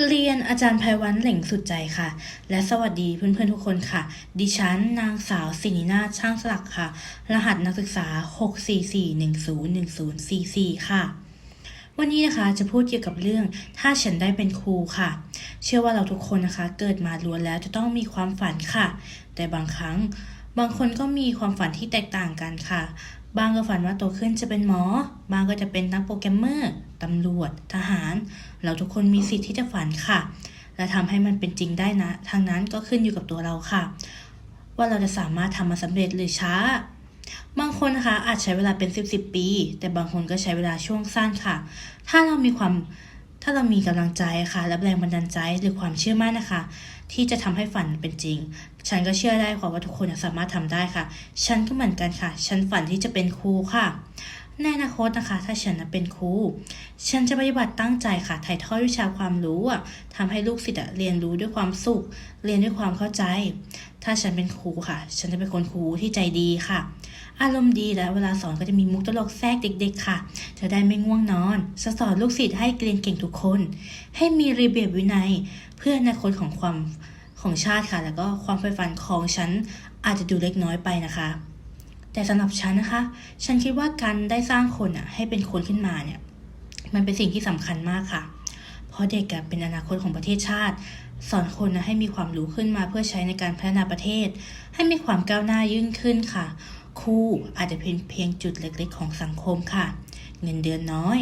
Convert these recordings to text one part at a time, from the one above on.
เรียนอาจารย์ไพวันเหล่งสุดใจค่ะ และสวัสดีเพื่อนๆทุกคนค่ะ ดิฉันนางสาวสินินาช่างสลักค่ะ รหัสนักศึกษา 644101044 ค่ะ วันนี้นะคะจะพูดเกี่ยวกับเรื่องถ้าฉันได้เป็นครูค่ะ เชื่อว่าเราทุกคนนะคะ เกิดมาล้วนแล้วจะต้องมีความฝันค่ะ แต่บางครั้งบางคนก็มีความฝันที่แตกต่างกันค่ะ บางก็ฝันว่าโตขึ้นจะเป็นหมอ บางก็จะเป็นนักโปรแกรมเมอร์ ตำรวจ ทหาร เราทุกคนมีสิทธิ์ที่จะฝันค่ะ และทำให้มันเป็นจริงได้นะ ทางนั้นก็ขึ้นอยู่กับตัวเราค่ะ ว่าเราจะสามารถทำมันสำเร็จหรือช้า บางคนนะคะอาจใช้เวลาเป็น 10บสปี แต่บางคนก็ใช้เวลาช่วงสั้นค่ะ ถ้าเรามีความ ถ้าเรามีกำลังใจค่ะและแรงบันดาลใจหรือความเชื่อมั่นนะคะ ที่จะทำให้ฝันเป็นจริง ฉันก็เชื่อได้ค่ะว่าทุกคนสามารถทำได้ค่ะ ฉันก็เหมือนกันค่ะ ฉันฝันที่จะเป็นครูค่ะในอนาคตนะคะ ถ้าฉันนะเป็นครู ฉันจะปฏิบัติตั้งใจค่ะ ถ่ายทอดวิชาความรู้อะทำให้ลูกศิษย์เรียนรู้ด้วยความสุข เรียนด้วยความเข้าใจ ถ้าฉันเป็นครูค่ะ ฉันจะเป็นคนครูที่ใจดีค่ะ อารมณ์ดีและเวลาสอนก็จะมีมุกตลกแทรกเด็ก ๆ ค่ะ จะได้ไม่ง่วงนอนจะสอนลูกศิษย์ให้เรียนเก่งทุกคน ให้มีระเบียบวินัย เพื่ออนาคตของความของชาติค่ะ แล้วก็ความใฝ่ฝันของฉันอาจจะดูเล็กน้อยไปนะคะ แต่สำหรับฉันนะคะ ฉันคิดว่าการได้สร้างคนอะให้เป็นคนขึ้นมาเนี่ย มันเป็นสิ่งที่สำคัญมากค่ะ เพราะเด็กเป็นอนาคตของประเทศชาติ สอนคนนะให้มีความรู้ขึ้นมาเพื่อใช้ในการพัฒนาประเทศ ให้มีความก้าวหน้ายิ่งขึ้นค่ะ ครูอาจจะเป็นเพียงจุดเล็กๆ ของสังคมค่ะ เงินเดือนน้อย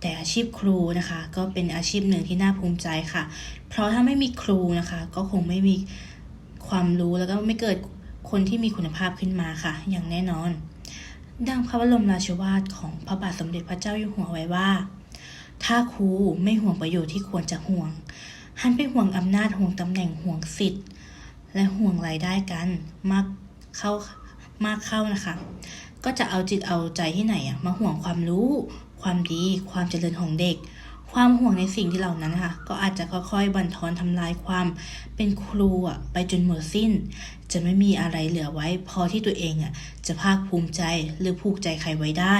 แต่อาชีพครูนะคะ ก็เป็นอาชีพหนึ่งที่น่าภูมิใจค่ะ เพราะถ้าไม่มีครูนะคะ ก็คงไม่มีความรู้แล้วก็ไม่เกิดคนที่มีคุณภาพขึ้นมาค่ะ อย่างแน่นอน ดังพระบรมราชวาทของพระบาทสมเด็จพระเจ้าอยู่หัวไว้ว่า ถ้าครูไม่ห่วงประโยชน์ที่ควรจะห่วง หันไปห่วงอำนาจห่วงตำแหน่งห่วงสิทธิ์ และห่วงรายได้กันมากเข้า มากเข้านะคะ ก็จะเอาจิตเอาใจที่ไหนอะมาห่วงความรู้ ความดี ความเจริญของเด็ก ความห่วงในสิ่งที่เหล่านั้นนะคะก็อาจจะค่อยๆบั่นทอนทำลายความเป็นครูอะไปจนหมดสิ้น จะไม่มีอะไรเหลือไว้ พอที่ตัวเองอะจะภาคภูมิใจหรือผูกใจใครไว้ได้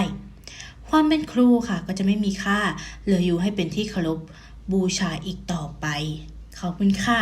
ความเป็นครูค่ะ ก็จะไม่มีค่าเหลืออยู่ให้เป็นที่เคารพบูชาอีกต่อไปขอบคุณค่ะ